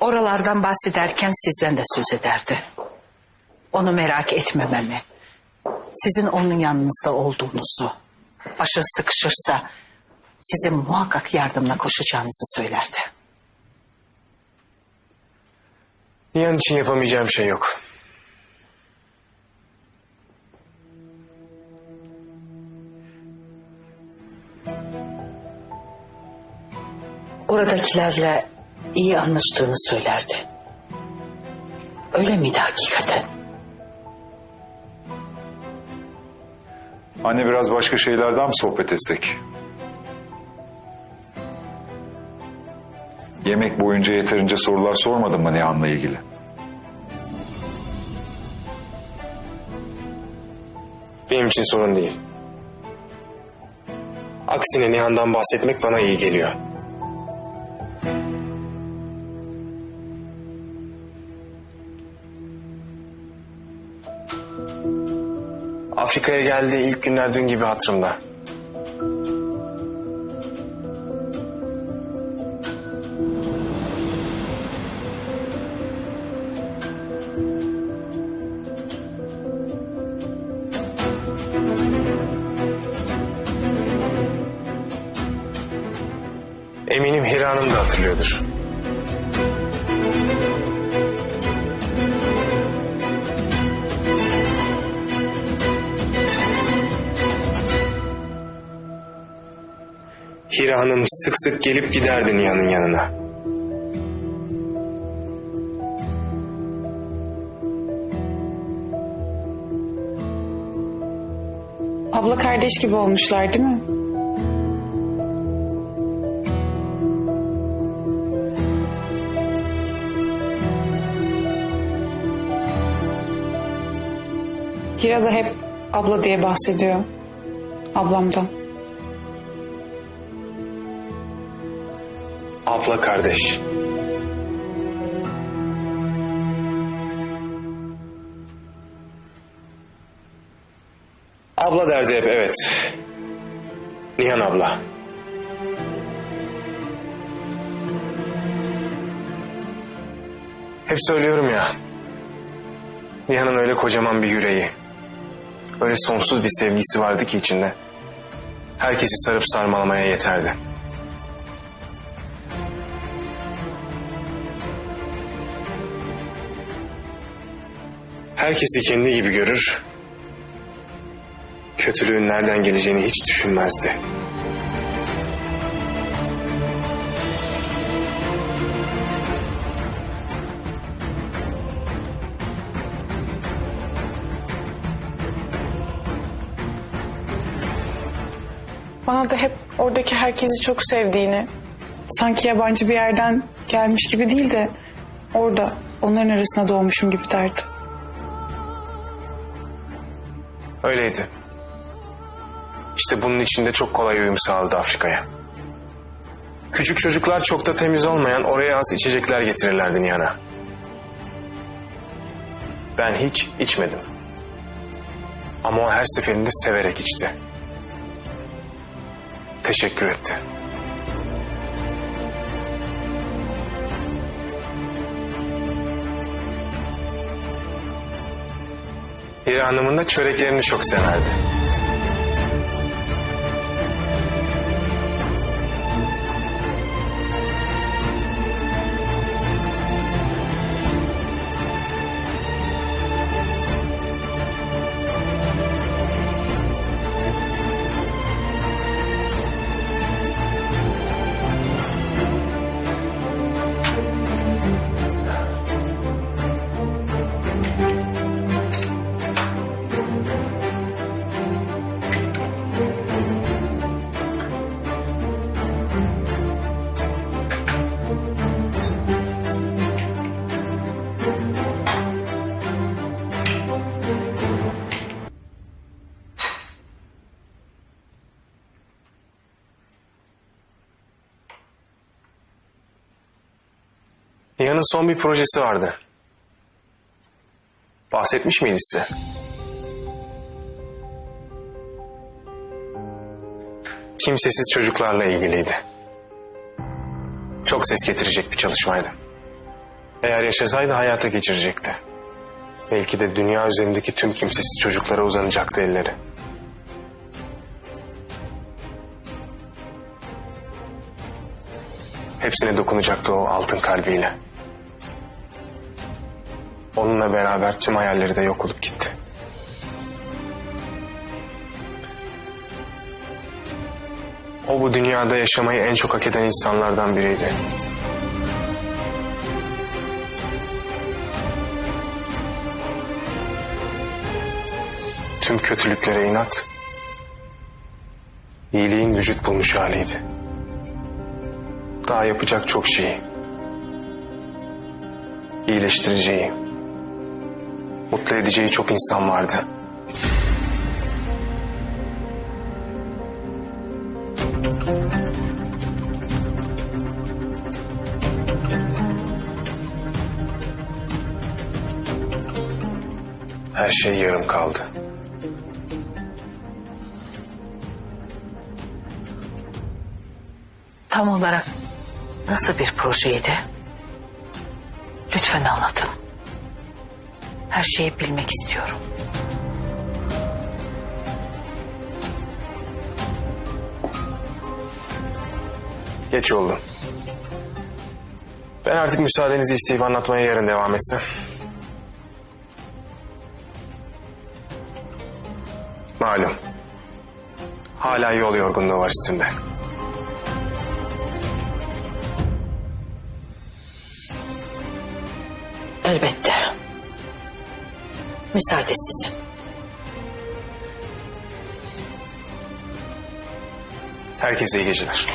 Oralardan bahsederken sizden de söz ederdi. Onu merak etmememi, sizin onun yanınızda olduğunuzu, başı sıkışırsa sizin muhakkak yardımına koşacağınızı söylerdi. Nihan için yapamayacağım şey yok. Oradakilerle iyi anlaştığını söylerdi. Öyle miydi hakikaten? Anne biraz başka şeylerden mi sohbet etsek? Yemek boyunca yeterince sorular sormadın mı Nihan'la ilgili? Benim için sorun değil. Aksine Nihan'dan bahsetmek bana iyi geliyor. Afrika'ya geldiği ilk günler dün gibi hatırımda. Eminim Hira Hanım da hatırlıyordur. Hira Hanım sık sık gelip giderdi Nihan'ın yanına. Abla kardeş gibi olmuşlar değil mi? Hira da hep abla diye bahsediyor. Ablamdan. Abla kardeş. Abla derdi hep evet. Nihan abla. Hep söylüyorum ya. Nihan'ın öyle kocaman bir yüreği. Öyle sonsuz bir sevgisi vardı ki içinde. Herkesi sarıp sarmalamaya yeterdi. Herkesi kendi gibi görür. Kötülüğün nereden geleceğini hiç düşünmezdi. Bana da hep oradaki herkesi çok sevdiğini, sanki yabancı bir yerden gelmiş gibi değil de orada onların arasında doğmuşum gibi derdi. Öyleydi. İşte bunun içinde çok kolay uyum sağladı Afrika'ya. Küçük çocuklar çok da temiz olmayan oraya az içecekler getirirlerdi Nihan'a. Ben hiç içmedim. Ama o her seferinde severek içti. Teşekkür etti. Hira Hanım'ın da çöreklerini çok severdi. Nihan'ın son bir projesi vardı. Bahsetmiş miydi size? Kimsesiz çocuklarla ilgiliydi. Çok ses getirecek bir çalışmaydı. Eğer yaşasaydı hayata geçirecekti. Belki de dünya üzerindeki tüm kimsesiz çocuklara uzanacaktı elleri. Hepsine dokunacaktı o altın kalbiyle. Onunla beraber tüm hayalleri de yok olup gitti. O bu dünyada yaşamayı en çok hak eden insanlardan biriydi. Tüm kötülüklere inat, iyiliğin vücut bulmuş haliydi. Daha yapacak çok şeyi, iyileştireceği, mutlu edeceği çok insan vardı. Her şey yarım kaldı. Tam olarak nasıl bir projeydi? Lütfen anlatın. Her şeyi bilmek istiyorum. Geç oldu. Ben artık müsaadenizi isteyip anlatmaya yarın devam etsem. Malum. Hala yol yorgunluğu var üstünde. Elbette. Müsaade sizin. Herkese iyi geceler.